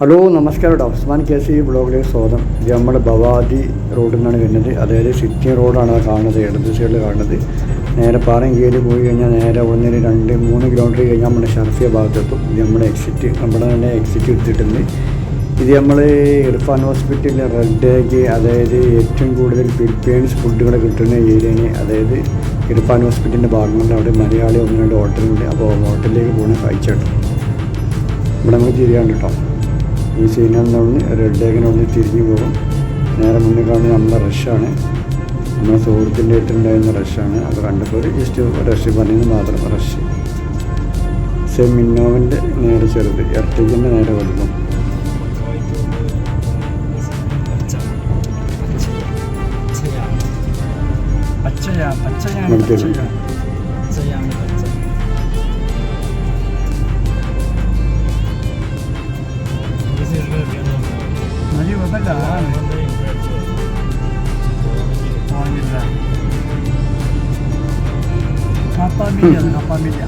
Hello നമസ്കാരം കേട്ടോ. Usman K C ബ്ലോഗിലേക്ക് സ്വാഗതം. ഇത് നമ്മുടെ ഭവാദി റോഡിൽ നിന്നാണ് വരുന്നത്. അതായത് സിറ്റി റോഡാണ് കാണുന്നത് ഇടത് സൈഡിൽ കാണുന്നത്. നേരെ പാറയും കയറി പോയി കഴിഞ്ഞാൽ നേരെ ഒന്ന് രണ്ട് മൂന്ന് കിലോമീറ്റർ കഴിഞ്ഞാൽ നമ്മുടെ ഷർഫിയ ഭാഗത്തെത്തും. ഇത് നമ്മുടെ എക്സിറ്റ് നമ്മുടെ തന്നെ എക്സിറ്റ് എടുത്തിട്ടുണ്ട്. ഇത് നമ്മൾ ഇർഫാൻ ഹോസ്പിറ്റലിൽ റെഡ് ഡേക്ക് അതായത് ഏറ്റവും കൂടുതൽ ഫിലിപ്പീൻസ് ഫുഡുകൾ കിട്ടുന്ന ഏരിയയാണ് അതായത് ഇർഫാൻ ഹോസ്പിറ്റലിന്റെ ഭാഗങ്ങളിൽ അവിടെ മലയാളി ഒന്ന് രണ്ട് ഹോട്ടലുണ്ട് അപ്പോൾ ഹോട്ടലിലേക്ക് പോകുന്ന കാഴ്ച കേട്ടോ. ഇവിടെ നമുക്ക് ചെയ്യാണ്ട് കേട്ടോ. ഈ സീനിൽ നിന്ന് റെഡ് ഡേക്കിനെ ഒന്ന് തിരിഞ്ഞു പോകും. നേരെ മുന്നിൽ കാണുന്ന നമ്മുടെ റഷാണ് നമ്മുടെ സുഹൃത്തിന്റെ ഏറ്റുണ്ടായിരുന്ന റഷാണ് അത് കണ്ടപ്പോൾ ജസ്റ്റ് റഷ് പറഞ്ഞത് മാത്രം റഷ് സെയിം മിന്നോവിന്റെ നേരെ ചെറുത് എർട്ടിക്കിന്റെ നേരെ വലുതും. പച്ചയാ. പച്ചയാണ് പച്ച മതി കുഴപ്പമില്ല ആണ് വാങ്ങില്ല കപ്പാമില്ല കപ്പാമില്ല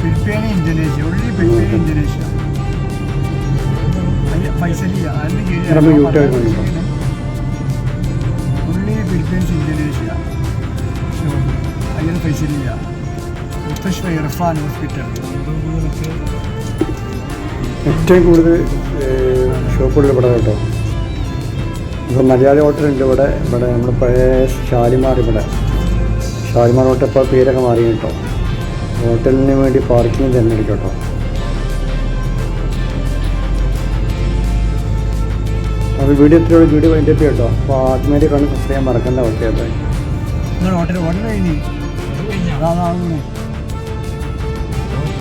ഫിലിപ്പീന് ഇന്തോനേഷ്യ. ഉള്ളി ഫിലിപ്പീന് ഇന്തോനേഷ്യ. അയ്യ, പൈസലില്ല അതിന് കീഴിൽ നമ്മൾ യൂട്യൂബിൽ കണ്ടിട്ടുണ്ടോ? ഉള്ളി ഫിലിപ്പീൻസ് ഇന്തോനേഷ്യ. അതിന് പൈസലില്ല മുത്തശ്ശ ഇർഫാൻ ഹോസ്പിറ്റൽ. ഏറ്റവും കൂടുതൽ ഷോപ്പുകളിൽ ഇവിടെ കേട്ടോ. ഇപ്പോൾ മലയാളി ഹോട്ടലുണ്ട് ഇവിടെ ഇവിടെ നമ്മൾ പഴയ ഷാലിമാർ ഇവിടെ. ഷാലിമാർ ഹോട്ടൽ ഇപ്പോൾ പേരൊക്കെ മാറി കേട്ടോ. ഹോട്ടലിന് വേണ്ടി പാർക്കിംഗ് തിരഞ്ഞെടുക്കും കേട്ടോ അപ്പോൾ വീഡിയോ എത്ര വീഡിയോ വൈൻഡ് കേട്ടോ? അപ്പോൾ ആദ്യമായിട്ട് കണ്ട് സബ്സ്ക്രൈബ് മറക്കണ്ട അതെ ഹോട്ടൽ ഹോട്ടൽ കഴിഞ്ഞു